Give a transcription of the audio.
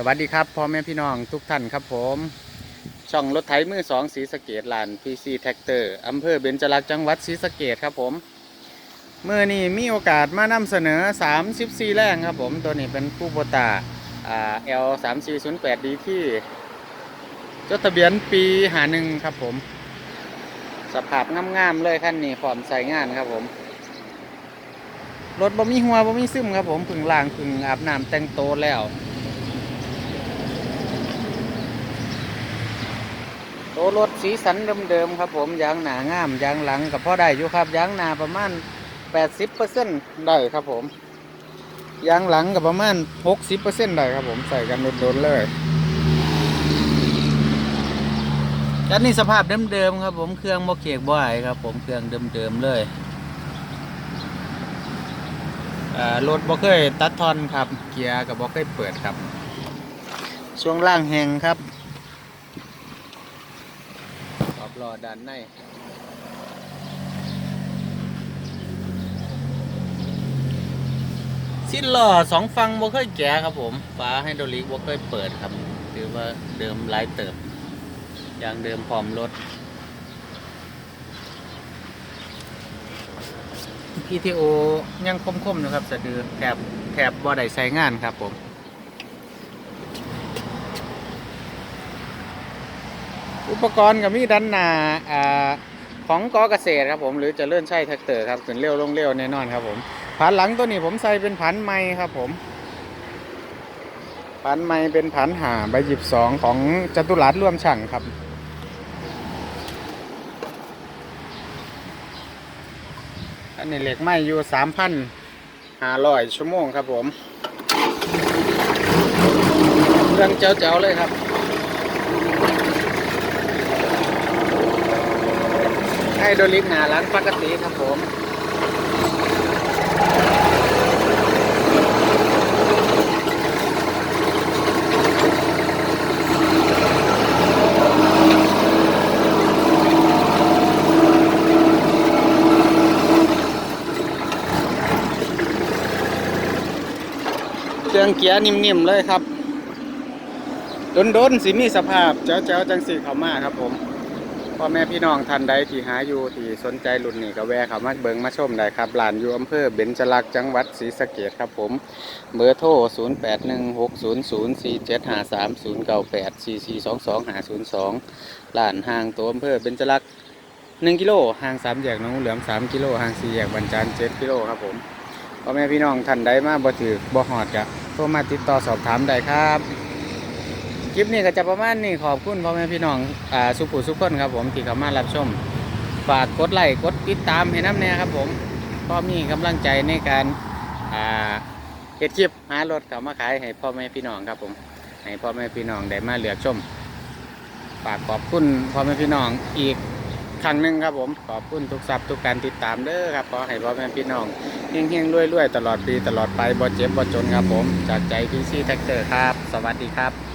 สวัสดีครับพ่อแม่พี่น้องทุกท่านครับผม ช่องรถไถมือสองสีสะเกตลาน PC Tractor อร์อำเภอเบญจลักษณ์จังหวัดศรีสะเกดครับผมเมื่อนี้มีโอกาสมานำเสนอ 34 แรงครับผม ตัวนี้เป็นคู่โบตาอ่า L 3 4 0 8 D ที่จดทะเบียนปีหาหนึ่งครับผม สภาพงามๆเลยคันนี้พร้อมใส่งานครับผมรถบ่มีหัวบ่มีซึมครับผมพึ่งล้างพึ่งอาบน้ำแต่งโตแล้ว โตว รถสีสันเดิมๆครับ ผมยางหนางามยางหลังกับพ่อได้อยู่ครับยางหนาประมาณ 80%ได้ครับผมยางหลังกับประมาณ 60%ได้ครับผมใส่กันโดนๆเลยอันนี้สภาพเดิมๆครับ ผมเครื่องโมเกกบ่อยครับ ผมเครื่องเดิมๆเลยรถบ่เคยตัดทอนครับ เกียร์กับบ่เคยเปิดครับ ช่วงล่างแหงครับ ขอด้านในสิ้นล้อสองฟังบ่เคยแกะครับผมฝาไฮดรอลิกบ่เคยเปิดครับ ถือว่าเดิมหลายเติบอย่างเดิมพร้อมรถ PTO ยังคมๆนะครับ สะดือแถบแถบบ่ได้ใช้งานครับผม อุปกรณ์กับมีดันหนาอ่าของกอเกษตรครับผมหรือจะเลื่อนใช้แท็กเตอร์ครับขึ้นเร็วลงเร็วแน่นอนครับผมผันหลังตัวนี้ผมใส่เป็นผันไม้ครับผมผันไม้เป็นผันหาใบหยิบสองของจตุรัสร่วมช่างครับอันนี้เหล็กไหมอยู่สามพันห้าร้อยชั่วโมงครับผม เรื่องเจ๋วๆเลยครับ ไฮโดรลิกหนาหลังปกติครับผม เครื่องเกียร์นิ่มๆเลยครับ โดนๆสิมีสภาพเจ้าๆจังสีเขามาครับผม พ่อแม่พี่น้องท่านใดที่หาอยู่ที่สนใจรุ่นนี้ก็แวะเข้ามาเบิงมาชมได้ครับร้านอยู่อำเภอเบญจลักษณ์จังหวัดศรีสะเกษครับผมเบอร์โทร 0 8 1 6 0 0 4 7 5 3 0 9 8 4 4 2 2 5 0 2ร้านห่างตัวอำเภอเบญจลักษณ์1กิโลห่าง3แยกน้องเหลือม 3 กิโลห่าง4แยกบรรจาน7กิโลครับผมพ่อแม่พี่น้องท่านใดมาบ่ถือบ่หอดกะโทรมาติดต่อสอบถามได้ครับ ลิปนี้ก็จะประมาณนี้ขอบคุณพ่อแม่พี่น้องอ่าสุขุสุขคนครับผมที่เข้ามารับชมฝากกดไลค์กดติดตามให้น้ำแน่ครับผมก็มีกำลังใจในการอ่าเฮ็ดคลิปหารถเข้ามาขายให้พ่อแม่พี่น้องครับผมให้พ่อแม่พี่น้องได้มาเลือกชมฝากขอบคุณพ่อแม่พี่น้องอีกครั้งหนึ่งครับผมขอบคุณทุกทรัพย์ทุกการติดตามเด้อครับขอให้พ่อแม่พี่น้องเฮงๆรวยๆตลอดปีตลอดไปบ่เจ็บบ่จนครับผม จากใจพี่ซีแท็กเตอร์ครับ สวัสดีครับ